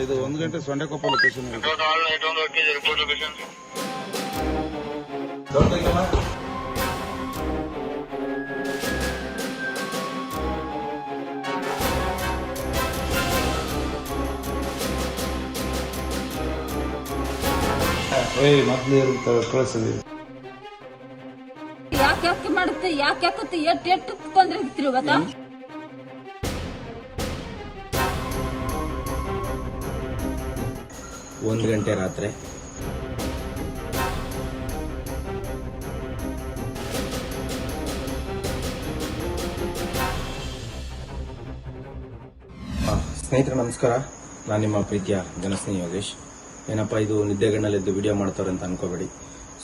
ಇದು ಒಂದು ಗಂಟೆ ಸೊಂಡೆಕೊಪ್ಪ ಲೊಕೇಶನ್ ಏಯ್ ಮೊದ್ಲು ಕಳಿಸಿದ್ವಿ ಯಾಕೆ ಯಾಕೆ ಮಾಡುತ್ತೆ ಯಾಕೆ ಯಾಕತ್ತೆ ಎಟ್ ಎಟ್ ತೊಂದ್ರೆ ಗೊತ್ತಾ? ಒಂದು ಗಂಟೆ ರಾತ್ರಿ. ಸ್ನೇಹಿತರೆ, ನಮಸ್ಕಾರ. ನಾನು ನಿಮ್ಮ ಪ್ರೀತಿಯ ಜನಸ್ನೇಹಿ ಯೋಗೇಶ್. ಏನಪ್ಪ, ಇದು ನಿದ್ದೆಗಣ್ಣಲ್ಲಿದ್ದು ವಿಡಿಯೋ ಮಾಡ್ತಾರೆ ಅಂತ ಅನ್ಕೋಬೇಡಿ.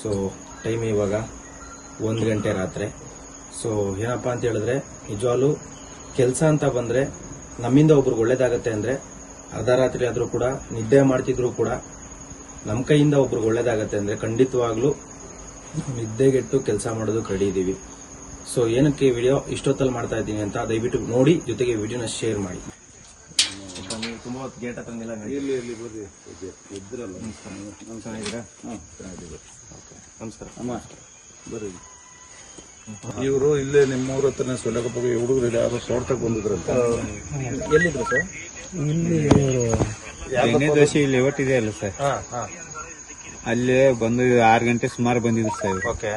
ಸೊ ಟೈಮ್ ಇವಾಗ ಒಂದು ಗಂಟೆ ರಾತ್ರಿ. ಸೊ ಏನಪ್ಪ ಅಂತ ಹೇಳಿದ್ರೆ, ನಿಜವಾಗ್ಲೂ ಕೆಲಸ ಅಂತ ಬಂದ್ರೆ ನಮ್ಮಿಂದ ಒಬ್ರಿಗೆ ಒಳ್ಳೇದಾಗತ್ತೆ ಅಂದ್ರೆ ಅರ್ಧ ರಾತ್ರಿ ಆದ್ರೂ ಕೂಡ ನಿದ್ದೆ ಮಾಡ್ತಿದ್ರು ಕೂಡ ನಮ್ಮ ಕೈಯಿಂದ ಒಬ್ರಿಗೆ ಒಳ್ಳೇದಾಗತ್ತೆ ಅಂದ್ರೆ ಖಂಡಿತವಾಗ್ಲೂ ನಿದ್ದೆಗೆಟ್ಟು ಕೆಲಸ ಮಾಡೋದು ಕಡಿದೀವಿ ಸೊ ಏನಕ್ಕೆ ವಿಡಿಯೋ ಇಷ್ಟೊತ್ತಲ್ಲಿ ಮಾಡ್ತಾ ಇದ್ದೀನಿ ಅಂತ ದಯವಿಟ್ಟು ನೋಡಿ ಜೊತೆಗೆ ವಿಡಿಯೋನ ಶೇರ್ ಮಾಡಿ. ತುಂಬಾ ಹೊತ್ತು ಗೇಟ್ ಹತ್ರ ನಿಲ್ಲ ಇಲ್ಲಿ ಇರಲಿ ಇದ್ರಲ್ಲ ನಮಸ್ಕಾರ ನಮಸ್ಕಾರ. ಅಮ್ಮ ಬರ್ರಿ. ಇವರು ಇಲ್ಲೇ ನಿಮ್ಮೂರ ಹತ್ರನೇ ಸೊಂಡೆಕೊಪ್ಪಗೆ ಹುಡುಗರು ಯಾರು ಬಂದಿದ್ರು ಬಂದಿದ್ರಂತ. ಎಲ್ಲಿದ್ರು ಸರ್? ಇಲ್ಲಿ ದೋಸೆ ಇಲ್ಲಿ ಒಟ್ಟಿದೆ ಅಲ್ಲ ಸರ್. ಅಲ್ಲೇ ಹಾ. ಅಲ್ಲಿ ಬಂದು ಆರು ಗಂಟೆ ಸುಮಾರು ಬಂದಿದ್ರು ಸರ್. ಓಕೆ.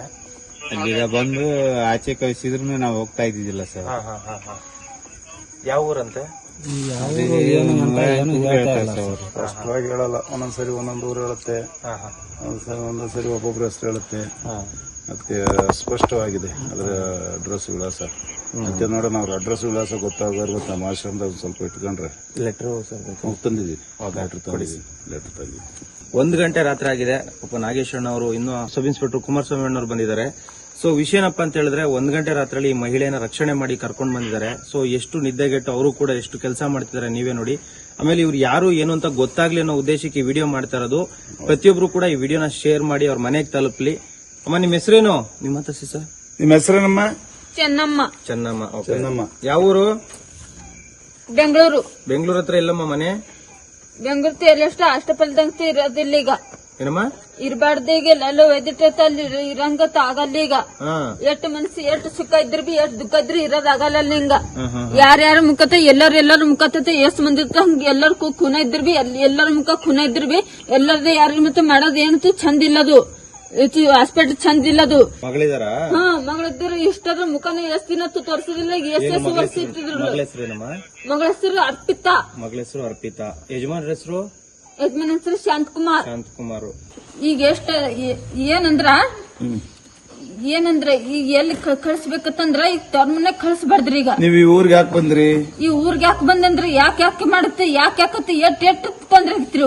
ಅಲ್ಲಿಗ ಬಂದು ಆಚೆ ಕಳಿಸಿದ್ರು ನಾವು ಹೋಗ್ತಾ ಇದ್ದಿದ್ದಿಲ್ಲ ಸರ್. ಹಾ ಹಾ ಹಾ ಹಾ. ಯಾವ ಊರಂತೆ? ಸ್ಪಷ್ಟವಾಗಿ ಹೇಳಲ್ಲ. ಒಂದೊಂದ್ಸರಿ ಒಂದೊಂದು ಊರು ಹೇಳುತ್ತೆ. ಹಾ ಹಾ. ಒಂದೊಂದ್ಸರಿ ಒಬ್ಬೊಬ್ರು ಹೆಸರು ಹೇಳುತ್ತೆ. ಹಾ. ಅದಕ್ಕೆ ಸ್ಪಷ್ಟವಾಗಿದೆ ಅದರ ಅಡ್ರೆಸ್ ವಿಳಾಸ. ಅದಕ್ಕೆ ನೋಡೋಣ ಅವ್ರ ಅಡ್ರೆಸ್ ವಿಳಾಸ ಗೊತ್ತಾಗೋರು ಗೊತ್ತಾ ನಮ್ಮ ಆಶ್ರಮದಾಗ ಒಂದ್ ಸ್ವಲ್ಪ ಇಟ್ಕೊಂಡ್ರೆ. ಲೆಟ್ರ್ ತಂದಿದ್ದೀವಿ. ಲೆಟರ್ ತಂದಿದ್ದೀವಿ. ಲೆಟರ್ ತಂದಿದ್ದೀವಿ. ಒಂದು ಗಂಟೆ ರಾತ್ರಿ ಆಗಿದೆ. ಪಾಪ ನಾಗೇಶ್ವರಣ್ಣ ಅವರು ಇನ್ನು ಸಬ್ ಇನ್ಸ್ಪೆಕ್ಟರ್ ಕುಮಾರಸ್ವಾಮಿ ಅಣ್ಣವ್ರು ಬಂದಿದ್ದಾರೆ. ಸೊ ವಿಷಯ ಏನಪ್ಪ ಅಂತ ಹೇಳಿದ್ರೆ ಒಂದ್ ಗಂಟೆ ರಾತ್ರಿ ಈ ಮಹಿಳೆಯನ್ನ ರಕ್ಷಣೆ ಮಾಡಿ ಕರ್ಕೊಂಡು ಬಂದಿದ್ದಾರೆ. ಸೊ ಎಷ್ಟು ನಿದ್ದೆಗೆಟ್ಟು ಅವರು ಕೂಡ ಎಷ್ಟು ಕೆಲಸ ಮಾಡ್ತಿದ್ದಾರೆ ನೀವೇ ನೋಡಿ. ಆಮೇಲೆ ಇವ್ರು ಯಾರು ಏನು ಅಂತ ಗೊತ್ತಾಗ್ಲಿ ಅನ್ನೋ ಉದ್ದೇಶಕ್ಕೆ ಈ ವಿಡಿಯೋ ಮಾಡ್ತಾ ಇರೋದು. ಪ್ರತಿಯೊಬ್ರು ಕೂಡ ಈ ವಿಡಿಯೋನ ಶೇರ್ ಮಾಡಿ ಅವ್ರ ಮನೆಗೆ ತಲುಪಲಿ. ಅಮ್ಮ ನಿಮ್ಮ ಹೆಸರೇನು? ನಿಮ್ಮ ಹತ್ರ ಸರ್ ನಿಮ್ಮ ಹೆಸರೇನಮ್ಮ? ಚೆನ್ನಮ್ಮ. ಚೆನ್ನಮ್ಮ ಓಕೆ ಚೆನ್ನಮ್ಮ. ಯಾವ ಊರು? ಬೆಂಗಳೂರು. ಬೆಂಗಳೂರು ಹತ್ರ ಇಲ್ಲಮ್ಮ ಮನೆ? ಬೆಂಗಳೂರು ತೇಲಷ್ಟು ಅಷ್ಟಪಲ್ದಂಗ ಇರೋದಿಲ್ಲ ಈಗ. ಏನಮ್ಮ? ಇರಬಾರ್ದು ಈಗ ಎಲ್ಲ ಅಲ್ಲಿ ಇರಂಗತ್ತ ಆಗಲ್ಲ ಈಗ. ಹಾ. ಎಷ್ಟು ಮನಸ್ಸು ಎಷ್ಟು ಸುಖ ಇದ್ರ ಬಿ ಎಷ್ಟು ದುಃಖ ಇದ್ರು ಇರೋದಾಗಲ್ಲ ಅಲ್ಲಿ ಹಿಂಗ. ಯಾರ್ಯಾರ ಮುಖತ ಎಲ್ಲರೂ ಎಲ್ಲಾರ ಮುಖತತೆ ಎಷ್ಟ್ ಮಂದಿ ಹಂಗ ಎಲ್ಲಾರ ಖುನ ಇದ್ರ ಬಿ ಎಲ್- ಎಲ್ಲಾರ ಮುಖ ಖುನ ಇದ್ರ ಬಿ ಎಲ್ಲರದ ಯಾರ ಮತ್ತೆ ಮಾಡೋದ್ ಏನಂತೂ ಚಂದ ಇಲ್ಲದು. ಹಾಸ್ಪಿಟಲ್ ಚಂದ ಇಲ್ಲದು. ಮಗಳಿದಾರ? ಹಾ ಮಗಳಿದ್ರು ಇಷ್ಟಾದ್ರ ಮುಖನ ಎಷ್ಟ್ ದಿನ ತೋರ್ಸೋದಿಲ್ಲ ಎಷ್ಟ್ ಎಷ್ಟ್ ವರ್ಷ ಇಟ್ಟಿದ್ರು ಮಗಳ ಹೆಸರೇನಮ್ಮ ಮಗಳ ಹೆಸರು ಅರ್ಪಿತಾ. ಮಗಳ ಹೆಸರು ಅರ್ಪಿತಾ. ಯಜಮಾನ್ರ ಹೆಸರು? ಯಜಮಾನ್ ಹೆಸರು ಶಾಂತಕುಮಾರ್. ಶಾಂತಕುಮಾರ್. ಈಗ ಎಷ್ಟ ಏನಂದ್ರ? ಏನಂದ್ರ ಈಗ ಎಲ್ಲಿ ಕ- ಕಳ್ಸ್ಬೇಕತ್ತಂದ್ರ ಈಗ ತವ್ರ ಮನೆಗ್ ಕಳ್ಸ್ಬಾರ್ದ್ರಿ ಈಗ. ನೀವ್ ಈ ಊರಿಗೆ ಯಾಕೆ ಬಂದ್ರಿ? ಈ ಊರ್ಗ್ ಯಾಕೆ ಬಂದಂದ್ರ? ಯಾಕೆ ಯಾಕೆ ಮಾಡುತ್ತೆ? ಯಾಕೆ ಯಾಕತ್ತೆ? ಎಟ್ ಎಟ್ ತೊಂದ್ರೆ ಆಗ್ತಿರಿ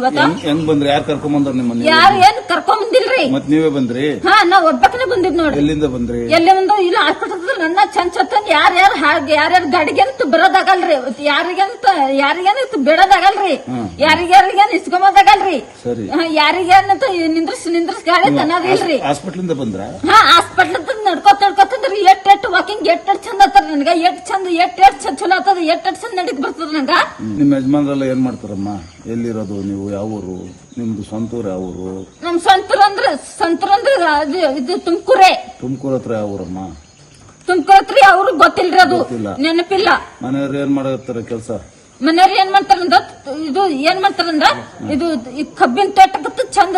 ಹೆಂಗ್- ಬಂದ್ರಿ? ಯಾರು ಕರ್ಕೊಂಡ್ ಬಂದ್ರ ನಿಮ್ಮ ಯಾರು ಏನ್ ಕರ್ಕೊಂಡ್ ಬಂದಿಲ್ರಿ ಮತ್ ನೀವೇ ಬಂದ್ರಿ? ಹಾ ನಾ ಒಬ್ಬಕನೆ ಬಂದಿದ್ ನೋಡ್ರಿ. ಎಲ್ಲಿಂದ ಬಂದ್ರಿ? ಎಲ್ಲಿ ಒಂದು ಇಲ್ಲ ಹಾಸ್ಪಿಟಲ್ ನನ್ನ ಚಂದ ಚಂದ ಯಾರ್ಯಾರು ಹಾಗೆ ಯಾರ್ಯಾರು ಗಡಿಗೆಂತ ಬರೋದಾಗಲ್ರಿ. ಯಾರಿಗಂತ ಯಾರಿಗೇನಂತ ಬಿಡೋದಾಗಲ್ರಿ. ಯಾರಿಗ್ಯಾರಿಗೇನ್ ಇಸ್ಕೊಂಬೋದಾಗಲ್ರಿ. ಸರಿ. ಯಾರಿಗೇನಂತ ನಿಂದ್ರಿಸ್ ನಿಂದ್ರಿಸ್ ಗಾಡಿ ಅನ್ನೋದಿಲ್ರಿ ಹಾಸ್ಪಿಟ್ಲಿಂದ ಬಂದ್ರ? ಹಾ ಹಾಸ್ಪಿಟ್ಲ್ ನಡ್ಕೋತ ನಡ್ಕೋತಂದ್ರಿ ಎಟ್ ಎಟ್ ವಾಕಿಂಗ್ ಎಷ್ಟು ಎಟ್ ಚಂದ ಆತದ ನನ್ಗ? ಎಟ್ ಚಂದ ಎಟ್ ಎಟ್ ಚಂದ ಚಲೋ ಆತದ? ಎಟ್ ಎಟ್ ಚಂದ ನಡಿಕ್ ಬರ್ತದ ನಂಗ ನಿಮ್ಮ ಯಜಮಾನ್ರೆಲ್ಲ ಏನ್ ಮಾಡ್ತಾರಮ್ಮ? ಎಲ್ಲಿರೋದು ನೀವು? ಯಾವ ಊರು ನಿಮ್ದು ಸ್ವಂತ ಊರು ಯಾವ ಊರು ನಮ್ ಸಂತರ ಅಂದ್ರೆ ಸಂತರ ಅಂದ್ರ ಅದು ಇದು ತುಮಕೂರೇ. ತುಮಕೂರು ಹತ್ರ ಯಾವ ಊರಮ್ಮ ತುಮಕೂರತ್ರಿ ಅವ್ರು ಗೊತ್ತಿಲ್ರಿ ಅದು ಗೊತ್ತಿಲ್ಲ. ನೆನಪಿಲ್ಲ. ಮನೆಯವ್ರು ಏನ್ ಮಾಡತ್ತಾರ ಕೆಲಸ? ಮನೆಯವ್ರು ಏನ್ ಮಾಡ್ತಾರಂದ್ರ ಇದು ಏನ್ ಮಾಡ್ತಾರಂದ್ರ ಇದು ಈ ಕಬ್ಬಿನ ತೋಟಕ್ಕೆ ಚಂದ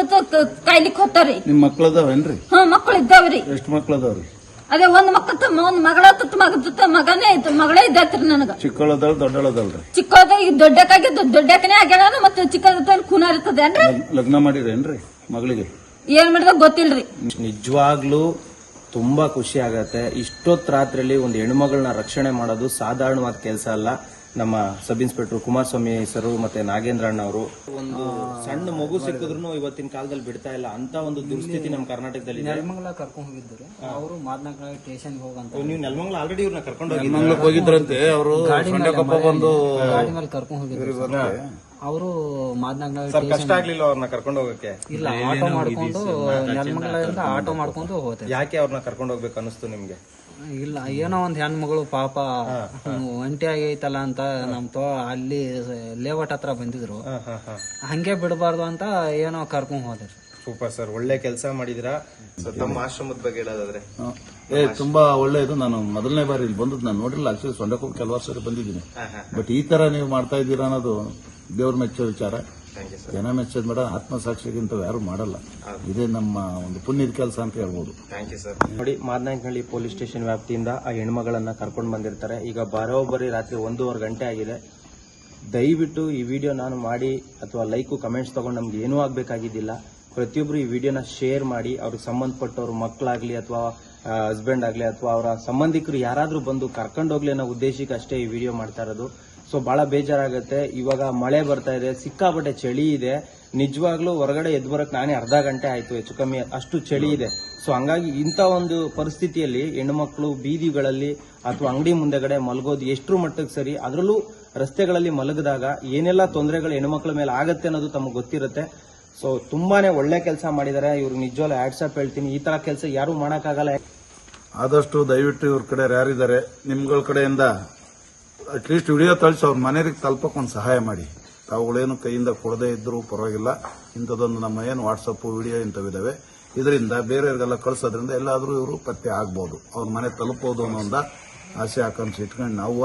ಕಾಯ್ಲಿಕ್ ಹೋಗ್ತಾರಿ. ನಿಮ್ ಮಕ್ಳದಾವೇನ್ರಿ? ಹಾ ಮಕ್ಕಳು ಇದ್ದಾವ್ರಿ. ಎಷ್ಟು ಮಕ್ಳದಾವ್ರಿ? ಅದೇ ಒಂದ್ ಮಕ್ಕಳ ಒಂದ್ ಮಗಳ ಮಗ ಮಗನೇ ಇತ್ತು ಮಗಳೇ ಇದ್ದಾತ್ರಿ ನನಗ. ಚಿಕ್ಕಳದಲ್ ದೊಡ್ಡಳದಲ್ರಿ. ಚಿಕ್ಕದ ಈಗ ದೊಡ್ಡಕ್ಕಾಗಿದ್ದು ದೊಡ್ಡಕ್ಕನೇ ಆಗ್ಯಾಳ ಮತ್ತೆ ಚಿಕ್ಕದ ಖೂನ ಇರ್ತದೇನ್ರಿ ಲಗ್ನ ಮಾಡಿರೇನ್ರಿ ಮಗಳಿಗೆ? ಏನ್ ಮಾಡಿದ ಗೊತ್ತಿಲ್ರಿ. ನಿಜವಾಗ್ಲೂ ತುಂಬಾ ಖುಷಿ ಆಗತ್ತೆ. ಇಷ್ಟೊತ್ತು ರಾತ್ರಿಯಲ್ಲಿ ಒಂದು ಹೆಣ್ಮಗಳನ್ನ ರಕ್ಷಣೆ ಮಾಡೋದು ಸಾಧಾರಣವಾದ ಕೆಲಸ ಅಲ್ಲ. ನಮ್ಮ ಸಬ್ ಇನ್ಸ್ಪೆಕ್ಟರ್ ಕುಮಾರಸ್ವಾಮಿ ಸರ್ ಮತ್ತೆ ನಾಗೇಂದ್ರ ಅಣ್ಣ ಅವರು. ಒಂದು ಸಣ್ಣ ಮಗು ಸಿಕ್ಕಿದ್ರು ಇವತ್ತಿನ ಕಾಲದಲ್ಲಿ ಬಿಡ್ತಾ ಇಲ್ಲ ಅಂತ ಒಂದು ದುಸ್ಥಿತಿ ನಮ್ಮ ಕರ್ನಾಟಕದಲ್ಲಿ ಇದೆ ನೆಲಮಂಗಲ ಕರ್ಕೊಂಡು ಹೋಗಿದ್ರು ಅವರು ಮಾದನಗಳ ಸ್ಟೇಷನ್ ಹೋಗಂತ. ನೀವು ನೆಲಮಂಗಲ ಆಲ್ರೆಡಿ ಇವ್ರನ್ನ ಕರ್ಕೊಂಡು ಹೋಗಿ ಮಂಗ್ಳಕ್ ಹೋಗಿದ್ರಂತೆ. ಅವರು ಸೊಂಡೆಕೊಪ್ಪ ಬಂದು ಗಾಡಿ ಮೇಲೆ ಕರ್ಕೊಂಡ್ ಹೋಗಿದ್ರು ಅವರು ಮಾದನಕಳ ಸರ್ ಕಷ್ಟ ಆಗ್ಲಿಲ್ಲ ಅವ್ರನ್ನ ಕರ್ಕೊಂಡು ಹೋಗಕ್ಕೆ. ಇಲ್ಲ ಆಟೋ ಮಾಡ್ಕೊಂಡು ನೆಲಮಂಗಲದಿಂದ ಆಟೋ ಮಾಡ್ಕೊಂಡು ಹೋಗ್ತಾರೆ ಯಾಕೆ ಅವ್ರನ್ನ ಕರ್ಕೊಂಡು ಹೋಗ್ಬೇಕು ಅನಿಸ್ತು ನಿಮ್ಗೆ? ಇಲ್ಲ ಏನೋ ಒಂದ್ ಹೆಣ್ಮಗಳು ಪಾಪ ಒಂಟಿ ಆಗೈತಲ್ಲ ಅಂತ ನಮ್ ತೋ ಅಲ್ಲಿ ಲೇಔಟ್ ಹತ್ರ ಬಂದಿದ್ರು. ಹಾ ಹಾ ಹಾ. ಹಂಗೆ ಬಿಡಬಾರ್ದು ಅಂತ ಏನೋ ಕರ್ಕೊಂಡ್ ಹೋದ್ರಿ. ಸೂಪರ್ ಸರ್ ಒಳ್ಳೆ ಕೆಲಸ ಮಾಡಿದಿರಾ? ನಮ್ಮ ತಮ್ಮ ಆಶ್ರಮದ ಬಗ್ಗೆ ಹೇಳೋದಾದ್ರೆ. ಏ ತುಂಬಾ ಒಳ್ಳೆಯದು ನಾನು ಮೊದಲನೇ ಬಾರಿ ಇಲ್ಲಿ ಬಂದದ್ದು. ನಾನು ನೋಡಿಲ್ಲ ಆಕ್ಚುಲಿ ಸೊಂಡಕೊಬ್ಬ ಕೆಲವಾರು ಸರಿ ಬಂದಿದ್ದೀನಿ. ಬಟ್ ಈ ತರ ನೀವು ಮಾಡ್ತಾ ಇದ್ದೀರಾ ಅನ್ನೋದು ದೇವ್ರ ಮೆಚ್ಚೋ ವಿಚಾರ. ಜನ ಮೆಚ್ಚೋದ್ ಮೇಡಮ್ ಆತ್ಮಸಾಕ್ಷಿಗಿಂತ ಯಾರು ಮಾಡಲ್ಲ. ಇದೇ ನಮ್ಮ ಒಂದು ಪುಣ್ಯದ ಕೆಲಸ ಅಂತ ಹೇಳ್ಬೋದು. ಥ್ಯಾಂಕ್ ಯು ಸರ್ ನೋಡಿ ಮಾದನಾಯಕನಹಳ್ಳಿ ಪೊಲೀಸ್ ಸ್ಟೇಷನ್ ವ್ಯಾಪ್ತಿಯಿಂದ ಆ ಹೆಣ್ಮಗಳನ್ನ ಕರ್ಕೊಂಡು ಬಂದಿರ್ತಾರೆ. ಈಗ ಬರೋಬ್ಬರಿ ರಾತ್ರಿ ಒಂದೂವರೆ ಗಂಟೆ ಆಗಿದೆ. ದಯವಿಟ್ಟು ಈ ವಿಡಿಯೋ ನಾನು ಮಾಡಿ ಅಥವಾ ಲೈಕು ಕಮೆಂಟ್ಸ್ ತಗೊಂಡು ನಮ್ಗೆ ಏನೂ ಆಗಬೇಕಾಗಿದ್ದಿಲ್ಲ. ಪ್ರತಿಯೊಬ್ಬರು ಈ ವಿಡಿಯೋನ ಶೇರ್ ಮಾಡಿ ಅವ್ರಿಗೆ ಸಂಬಂಧಪಟ್ಟವ್ರ ಮಕ್ಕಳಾಗ್ಲಿ ಅಥವಾ ಹಸ್ಬೆಂಡ್ ಆಗಲಿ ಅಥವಾ ಅವರ ಸಂಬಂಧಿಕರು ಯಾರಾದರೂ ಬಂದು ಕರ್ಕೊಂಡೋಗ್ಲಿ ಅನ್ನೋ ಉದ್ದೇಶಕ್ಕೆ ಅಷ್ಟೇ ಈ ವಿಡಿಯೋ ಮಾಡ್ತಾ ಇರೋದು. ಸೊ ಬಹಳ ಬೇಜಾರಾಗುತ್ತೆ. ಇವಾಗ ಮಳೆ ಬರ್ತಾ ಇದೆ, ಸಿಕ್ಕಾಪಟ್ಟೆ ಚಳಿ ಇದೆ. ನಿಜವಾಗ್ಲೂ ಹೊರಗಡೆ ಎದ್ದು ಬರಕ್ ನಾನೇ ಅರ್ಧ ಗಂಟೆ ಆಯ್ತು, ಹೆಚ್ಚು ಕಮ್ಮಿ ಅಷ್ಟು ಚಳಿ ಇದೆ. ಸೊ ಹಂಗಾಗಿ ಇಂಥ ಒಂದು ಪರಿಸ್ಥಿತಿಯಲ್ಲಿ ಹೆಣ್ಣುಮಕ್ಕಳು ಬೀದಿಗಳಲ್ಲಿ ಅಥವಾ ಅಂಗಡಿ ಮುಂದೆಗಡೆ ಮಲಗೋದು ಎಷ್ಟರ ಮಟ್ಟಕ್ಕೆ ಸರಿ, ಅದರಲ್ಲೂ ರಸ್ತೆಗಳಲ್ಲಿ ಮಲಗಿದಾಗ ಏನೆಲ್ಲ ತೊಂದರೆಗಳು ಹೆಣ್ಣುಮಕ್ಳ ಮೇಲೆ ಆಗುತ್ತೆ ಅನ್ನೋದು ತಮಗೆ ಗೊತ್ತಿರುತ್ತೆ. ಸೊ ತುಂಬಾನೇ ಒಳ್ಳೆ ಕೆಲಸ ಮಾಡಿದ್ದಾರೆ ಇವ್ರಿಗೆ ನಿಜವಾಗ್ಲೂ ಆಟ್ಸಪ್ ಹೇಳ್ತೀನಿ, ಈ ತರ ಕೆಲಸ ಯಾರು ಮಾಡೋಕ್ಕಾಗಲ್ಲ. ಆದಷ್ಟು ದಯವಿಟ್ಟು ಇವ್ರ ಕಡೆ ಯಾರಿದ್ದಾರೆ, ನಿಮ್ಗಳ ಕಡೆಯಿಂದ ಅಟ್ಲೀಸ್ಟ್ ವಿಡಿಯೋ ತಳಿಸಿ ಅವ್ರ ಮನೆಗೆ ತಲುಪಕ್ಕೆ ಒಂದು ಸಹಾಯ ಮಾಡಿ. ತಾವುಗಳೇನು ಕೈಯಿಂದ ಕೊಡದೇ ಇದ್ರೂ ಪರವಾಗಿಲ್ಲ. ಇಂಥದ್ದೊಂದು ನಮ್ಮ ಏನು ವಾಟ್ಸಪ್ ವಿಡಿಯೋ ಇಂಥವಿದಾವೆ. ಇದರಿಂದ ಬೇರೆಯವರಿಗೆಲ್ಲ ಕಳಿಸೋದ್ರಿಂದ ಎಲ್ಲಾದರೂ ಇವರು ಪತ್ತೆ ಆಗ್ಬೋದು. ಅವ್ರ ಮನೆ ತಲುಪೋದು ಅನ್ನೋ ಒಂದು ಆಸೆ ಆಕಾಂಕ್ಷೆ ಇಟ್ಕೊಂಡು ನಾವು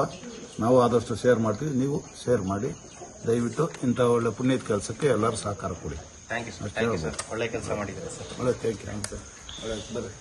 ನಾವು ಆದಷ್ಟು ಶೇರ್ ಮಾಡ್ತೀವಿ. ನೀವು ಶೇರ್ ಮಾಡಿ. ದಯವಿಟ್ಟು ಇಂಥ ಒಳ್ಳೆ ಪುಣ್ಯದ ಕೆಲಸಕ್ಕೆ ಎಲ್ಲರೂ ಸಹಕಾರ ಕೊಡಿ. Thank you sir thank you sir ಒಳ್ಳೆ ಕೆಲಸ ಮಾಡಿದ್ದಾರೆ ಸರ್ ಒಳ್ಳೆ ಥ್ಯಾಂಕ್ ಯು ಸರ್ ಒಳ್ಳೆ ಬರ್ರಿ.